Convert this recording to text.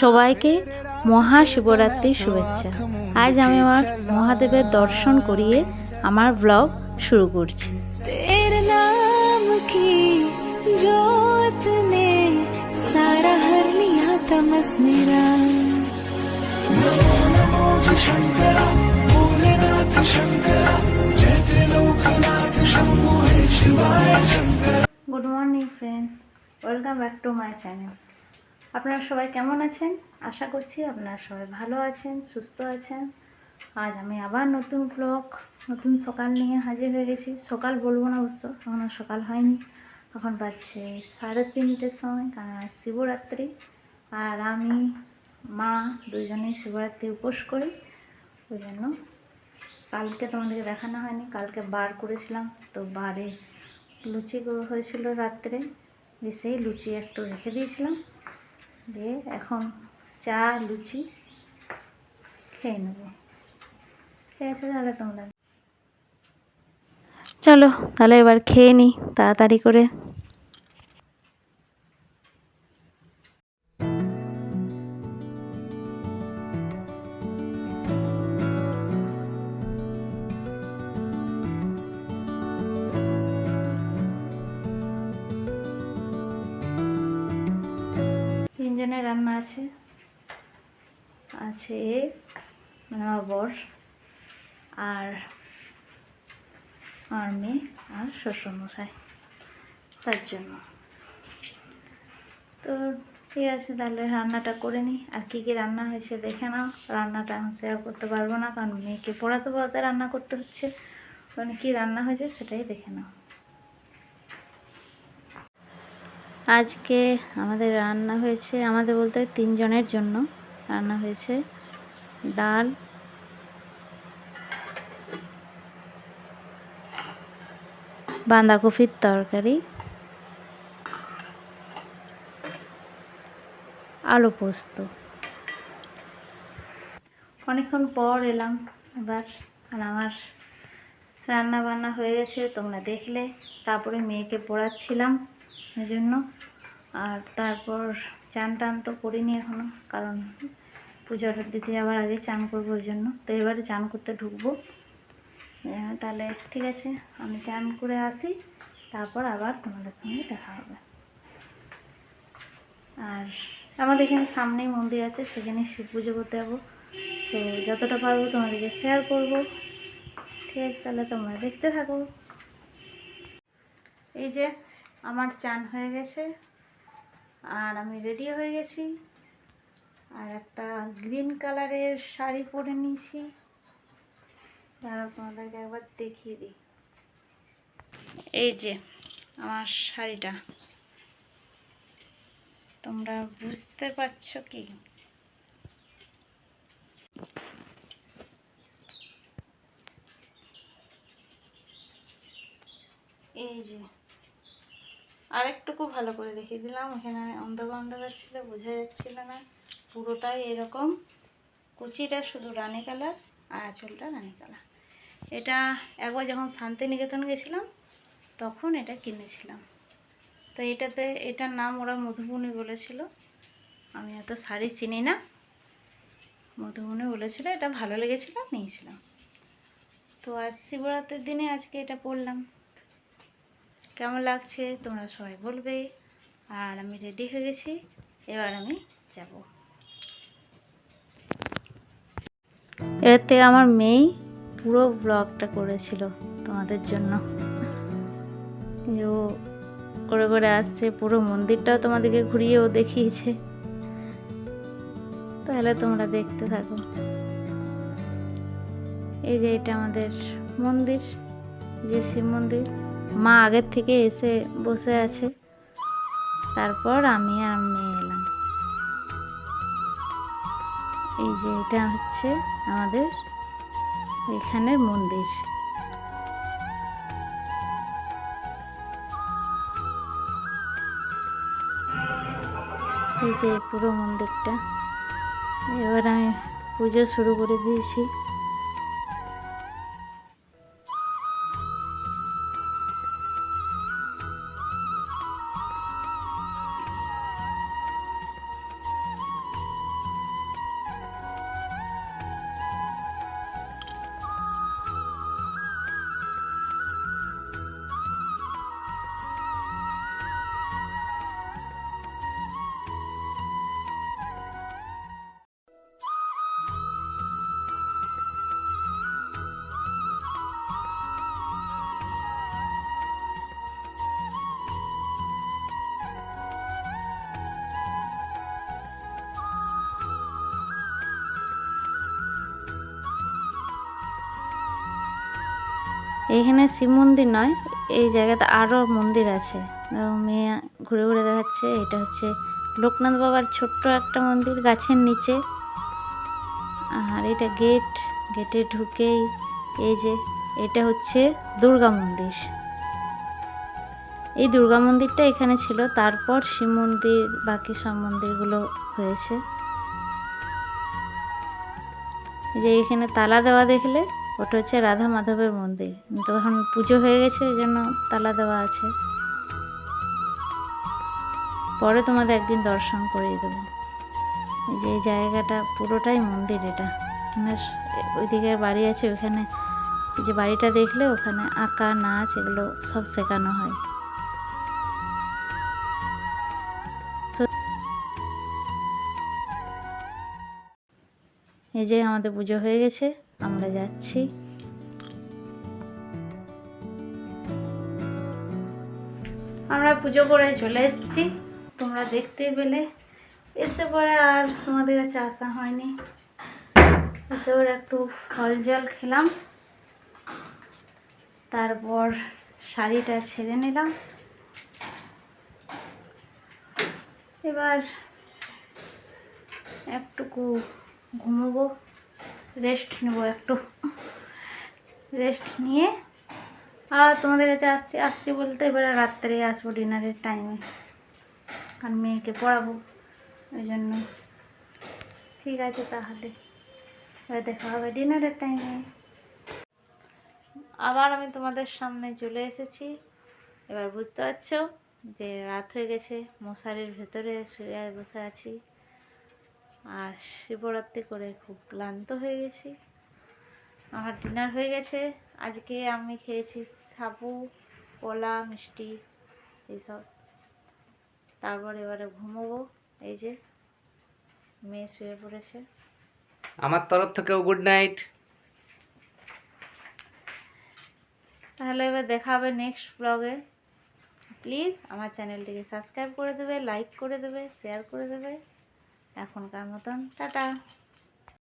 সবাইকে মহাশিবরাত্রির শুভেচ্ছা। আজ আমি আমার মহাদেবের দর্শন করিয়ে আমার ব্লগ শুরু করছি। Good morning friends welcome back to my channel আপনারা সবাই কেমন আছেন? আশা করছি আপনারা সবাই ভালো আছেন, সুস্থ আছেন। আজ আমি আবার নতুন ব্লগ নতুন সকাল নিয়ে হাজির হয়ে গেছি। সকাল বলব না অবশ্য এখনও সকাল হয়নি। এখন বাজছে সাড়ে তিনটের সময়, কারণ আজ শিবরাত্রি। আর আমি, মা দুজনেই শিবরাত্রি উপোস করি। ওই জন্য কালকে তোমাদেরকে দেখানো হয়নি, কালকে বার করেছিলাম। তো বারে লুচি হয়েছিল রাত্রে সেই লুচি একটু রেখে দিয়েছিলাম। দিয়ে এখন চা, লুচি খেয়ে নেব। আছে, তাহলে তোমরা চলো, তাহলে এবার খেয়ে নিই তাড়াতাড়ি করে। তিনজনের রান্না আছে। আছে মানে আমার বর, আর আমার মেয়ে আর শ্বশুরমশাই। তার জন্য। তো ঠিক আছে, তাহলে রান্নাটা করে নিই। আর কী কী রান্না হয়েছে দেখে নাও। রান্নাটা আমি শেয়ার করতে পারব না, কারণ মেয়েকে পড়াতে পড়াতে রান্না করতে হচ্ছে। মানে কী রান্না হয়েছে সেটাই দেখে নাও। আজকে আমাদের রান্না হয়েছে আমাদের বলতে তিনজনের জন্য। রান্না হয়েছে ডাল, বাঁধাকপির তরকারি, আলু পোস্ত। অনেকক্ষণ পর এলাম এবার আর আমার রান্না বান্না হয়ে গেছে, তোমরা দেখলে। তারপরে মেয়েকে পড়াচ্ছিলাম। ওই জন্য আর তারপর চান টান তো করিনি এখনও কারণ পুজোর দিতে আবার আগে চান করব ওই জন্য। তো এবারে চান করতে ঢুকবো। তাহলে ঠিক আছে, আমি চান করে আসি, তারপর আবার তোমাদের সঙ্গে দেখা হবে। আর আমাদের এখানে সামনেই মন্দির আছে, সেখানে শিব পুজো করতে যাব। তো যতটা পারব তোমাদেরকে শেয়ার করব। ঠিক আছে, তাহলে তোমরা দেখতে থাকো। এই যে আমার চান হয়ে গেছে, আর আমি রেডি হয়ে গেছি। আর একটা গ্রিন কালারের শাড়ি পরে নিয়েছি। তারা তোমাদেরকে একবার দেখিয়ে দিই। এই যে, আমার শাড়িটা। তোমরা বুঝতে পারছ কি? এই যে। আরেকটুকু ভালো করে দেখিয়ে দিলাম। এখানে অন্ধকার অন্ধকার ছিল, বোঝা যাচ্ছিল না। পুরোটাই এরকম। কুচিটা শুধু রানি কালার আর আঁচলটা রানী কালার। এটা একবার যখন শান্তিনিকেতন গেছিলাম, তখন এটা কিনেছিলাম। তো এটাতে, এটার নাম ওরা মধুবনী বলেছিল। আমি এত শাড়ি চিনি না। মধুবনী বলেছিল, এটা ভালো লেগেছিল, নিয়েছিলাম। তো আজ শিবরাত্রির দিনে আজকে এটা পরলাম। কেমন লাগছে? তোমরা সবাই বলবে। আর আমি রেডি হয়ে গেছি। এবার আমি যাব। এর থেকে আমার মেয়ে পুরো ব্লগটা করেছিল তোমাদের জন্য। ও করে করে আসছে, পুরো মন্দিরটাও তোমাদেরকে ঘুরিয়ে ও দেখিয়েছে। তাহলে তোমরা দেখতে থাকো। এই যে এটা আমাদের মন্দির, যে শিব মন্দির। মা আগের থেকে এসে বসে আছে। তারপর আমি আর মেয়ে এলাম। এই যে এটা হচ্ছে আমাদের এখানের মন্দির। এই যে পুরো মন্দিরটা। এবার আমি পুজো শুরু করে দিয়েছি। এইখানে শিব মন্দির নয়, এই জায়গাতে আরও মন্দির আছে। মেয়ে ঘুরে ঘুরে দেখাচ্ছে, এটা হচ্ছে লোকনাথ বাবার ছোট্ট একটা মন্দির গাছের নিচে। আর এটা গেট, গেটে ঢুকেই এই যে এটা হচ্ছে দুর্গা মন্দির। এই দুর্গা মন্দিরটা এখানে ছিল, তারপর শিব মন্দির, বাকি সব মন্দিরগুলো হয়েছে। যে এখানে তালা দেওয়া দেখলে ওটা হচ্ছে রাধা মাধবের মন্দির। কিন্তু এখন পুজো হয়ে গেছে, ওই জন্য তালা দেওয়া আছে। পরে তোমাদের একদিন দর্শন করিয়ে দেবো। যে জায়গাটা পুরোটাই মন্দির এটা। এখানে ওইদিকে বাড়ি আছে এই যে বাড়িটা দেখলে ওখানে আঁকা, নাচ এগুলো সব শেখানো হয়। এই যে আমাদের পুজো হয়ে গেছে। আমরা যাচ্ছি। আমরা পুজো করে চলে এসেছি। তোমরা দেখতে পেলে। এসে পরে আর তোমাদের কাছে আসা হয়নি। এসে পরে একটু ফল জল খেলাম। তারপর শাড়িটা ছেড়ে নিলাম। এবার একটুকু ঘুমোবো। রেস্ট নেব একটু। রেস্ট নিয়ে আর তোমাদের কাছে আসছি আসছি বলতে এবারে রাত্রে আসব ডিনারের টাইমে আর মেয়েকে পড়াবো, ওই জন্য। ঠিক আছে তাহলে, এবার দেখা হবে ডিনারের টাইমে আবার আমি তোমাদের সামনে চলে এসেছি। এবার বুঝতে পারছ যে রাত হয়ে গেছে, মশারির ভেতরে শুয়ে বসে আছি। আর শিবরাত্রি করে খুব ক্লান্ত হয়ে গেছি। আমার ডিনার হয়ে গেছে। আজকে আমি খেয়েছি সাবু কলা মিষ্টি এইসব। তারপর এবারে ঘুমোবো। এই যে মেয়ে শুয়ে পড়েছে। আমার তরফ থেকেও গুড নাইট তাহলে এবার দেখা হবে নেক্সট ব্লগে প্লিজ আমার চ্যানেলটিকে সাবস্ক্রাইব করে দেবে লাইক করে দেবে শেয়ার করে দেবে। এখনকার মতন টাটা।